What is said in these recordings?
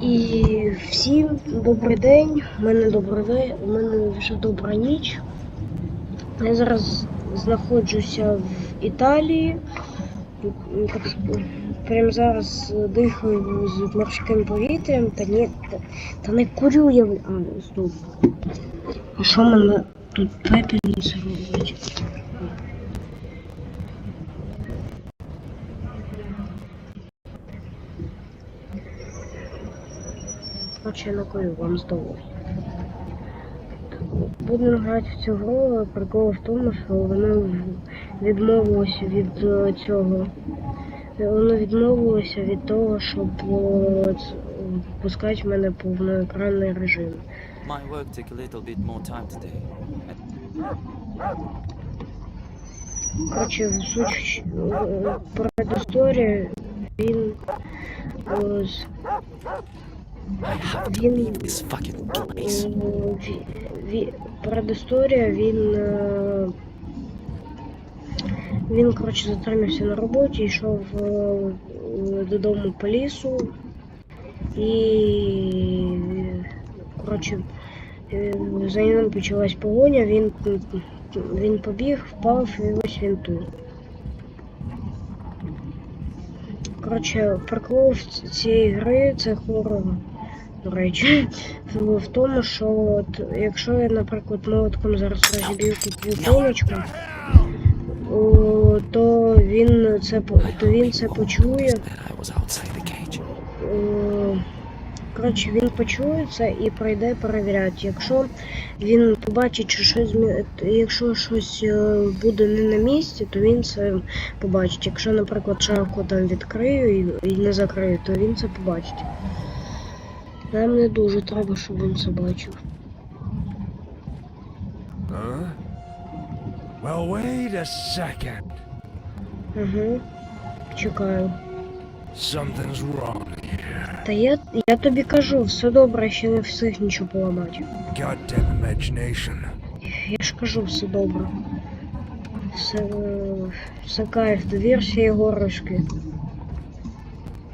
І всім добрий день. У мене добрий день, у мене вже добра ніч. Я зараз знаходжуся в Італії. Прямо зараз дихаю з морським повітрям, та ні, та, та не курю я. в- А, стоп. А що мене тут пепельниця робить? Короче, я вам здорово. Будемо грати в цю гру, прикол в тому, що воно відмовилося від е, цього. Воно відмовилося від того, щоб е, пускати в мене повноекранний режим. My work took a little bit more time today. Коротше, суть е, передісторія, він Він-. Е, Передісторія, він. е, Він, коротше, затримався на роботі, йшов е, додому по лісу і. Коротше, за ним почалась погоня, він, він побіг, впав і ось він тут. Коротше, прикол цієї гри це хорор. До речі, в тому, що от, якщо я, наприклад, молотком зараз розіб'ю тут о, то він це то він це почує. Коротше, він почує це і пройде перевіряти. Якщо він побачить, що щось якщо щось е, буде не на місці, то він це побачить. Якщо, наприклад, шаху там відкрию і не закрию, то він це побачить. Нам не дуже треба, щоб він це бачив. Huh? Well, wait a second. Угу. Чекаю. Something's wrong here. Та я, я тобі кажу, все добре, ще не встиг нічого поламати. Goddamn imagination. Я ж кажу, все добре. Все, е, все кайф, довірся Єгорушки.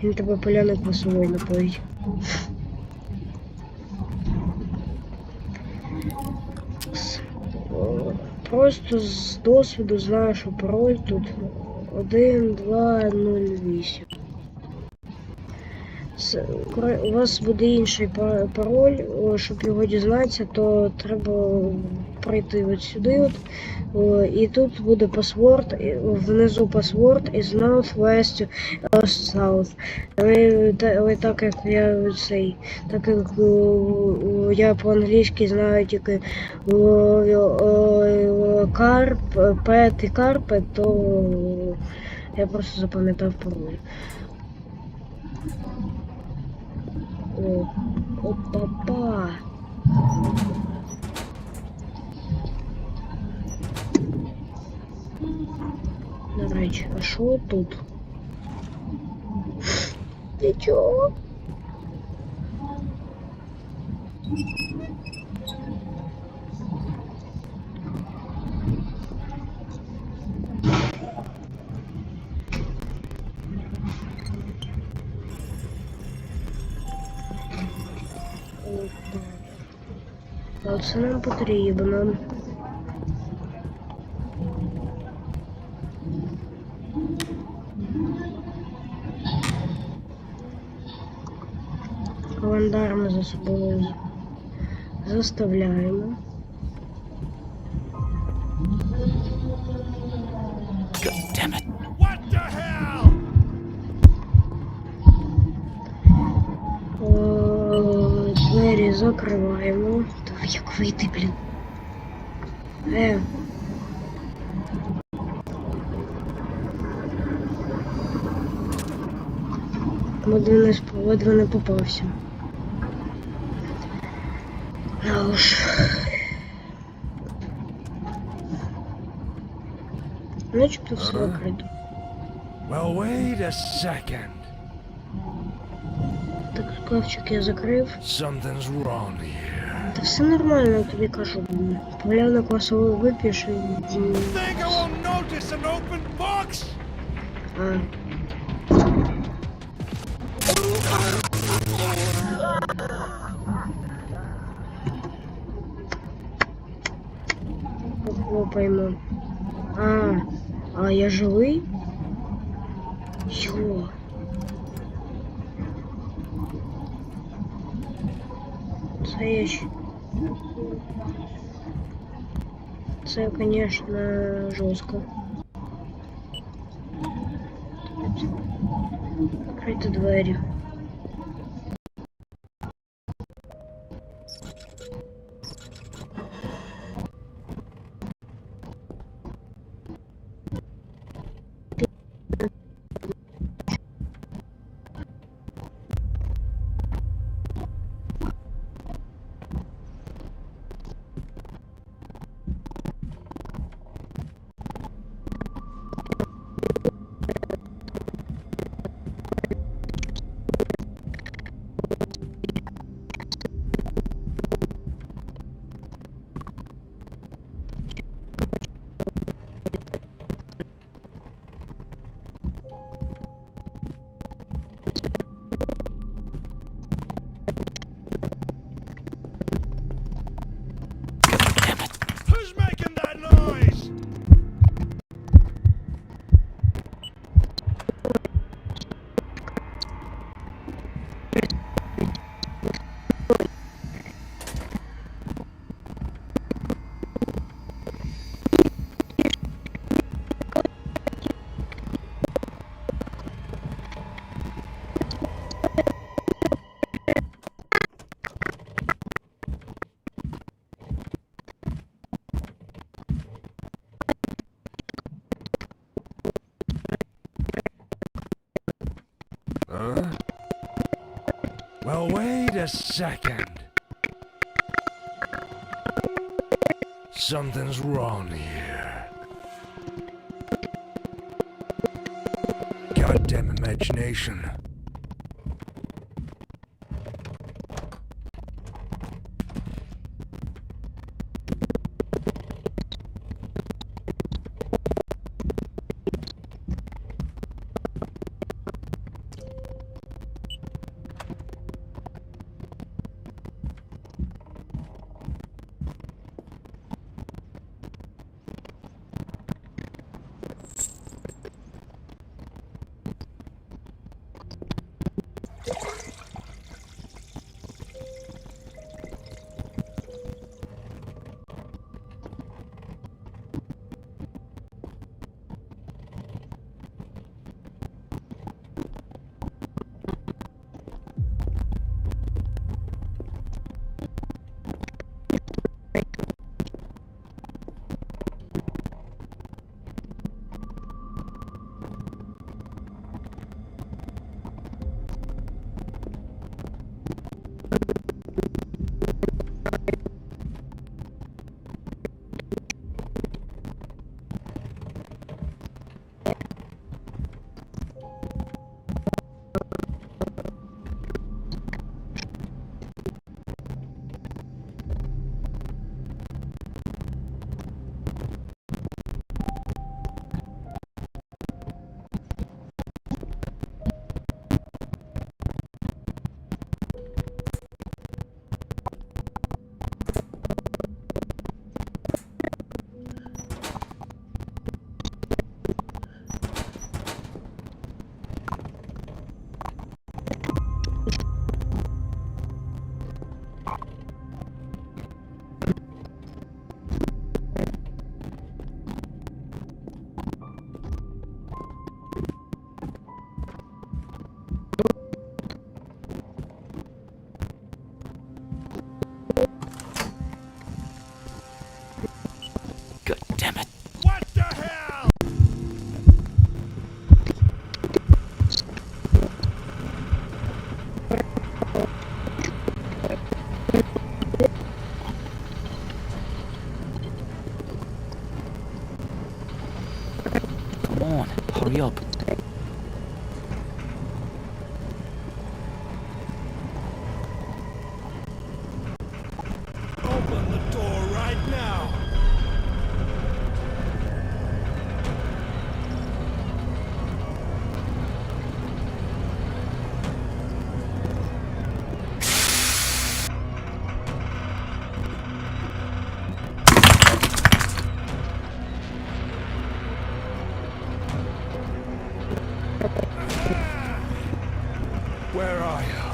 Він тебе поляни квасової напоїть. С- о, Просто з досвіду знаю, що пароль тут 1208. Це, коли у вас буде інший пароль, щоб його дізнатися, то треба пройти от сюди. От, о, і тут буде пасворд, внизу пасворд із Northwest е, South. Але, але так як я цей, так як о, я по-англійськи знаю тільки о, о, карп, пет і карпет, то я просто запам'ятав пароль. О, опа-па. До речі, а що тут? Нічого. Опа. А це нам потрібно. Календар за собою заставляємо. Двері закриваємо. Та як вийти, блін? Е. Не, сп- не попався. А уж. Начебто все Ага. закрито. Well, wait a second. Так, шкафчик я закрив. Something's wrong here. Та все нормально, я тобі кажу. Поляна квасовий вип'єш і. м, Think I won't notice an open box? А. пойму. А, а я живий? Йо. Це я Це, конечно, жорстко. Закрити двері. A second. Something's wrong here. Goddamn imagination. Where are you?